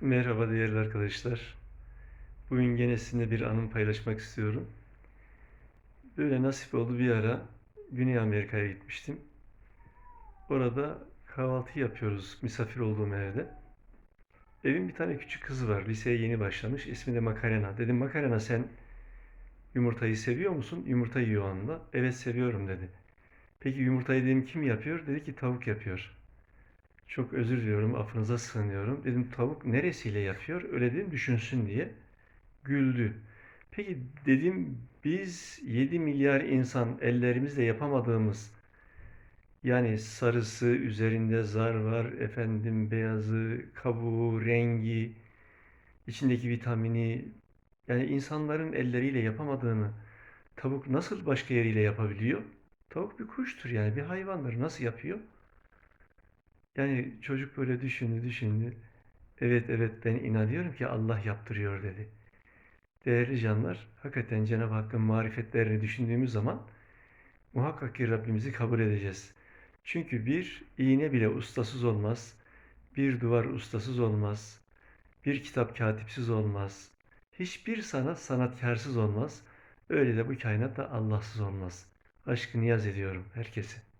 Merhaba değerli arkadaşlar. Bugün gene sizinle bir anım paylaşmak istiyorum. Böyle nasip oldu bir ara Güney Amerika'ya gitmiştim. Orada kahvaltı yapıyoruz misafir olduğum evde. Evin bir tane küçük kızı var. Liseye yeni başlamış. İsmi de Makarena. Dedim Makarena sen yumurtayı seviyor musun? Yumurta yiyor o anda. Evet seviyorum dedi. Peki yumurtayı dedim kim yapıyor? Dedi ki tavuk yapıyor. Çok özür diliyorum, affınıza sığınıyorum. Dedim tavuk neresiyle yapıyor? Öyle dedim düşünsün diye. Güldü. Peki dedim biz 7 milyar insan ellerimizle yapamadığımız yani sarısı, üzerinde zar var, efendim beyazı, kabuğu, rengi, içindeki vitamini yani insanların elleriyle yapamadığını tavuk nasıl başka yeriyle yapabiliyor? Tavuk bir kuştur yani bir hayvandır. Nasıl yapıyor? Yani çocuk böyle düşündü, düşündü. Evet evet ben inanıyorum ki Allah yaptırıyor dedi. Değerli canlar, hakikaten Cenab-ı Hakk'ın marifetlerini düşündüğümüz zaman muhakkak ki Rabbimizi kabul edeceğiz. Çünkü bir iğne bile ustasız olmaz, bir duvar ustasız olmaz, bir kitap katipsiz olmaz, hiçbir sanat sanatkarsız olmaz, öyle de bu kainat da Allahsız olmaz. Aşkı niyaz ediyorum herkese.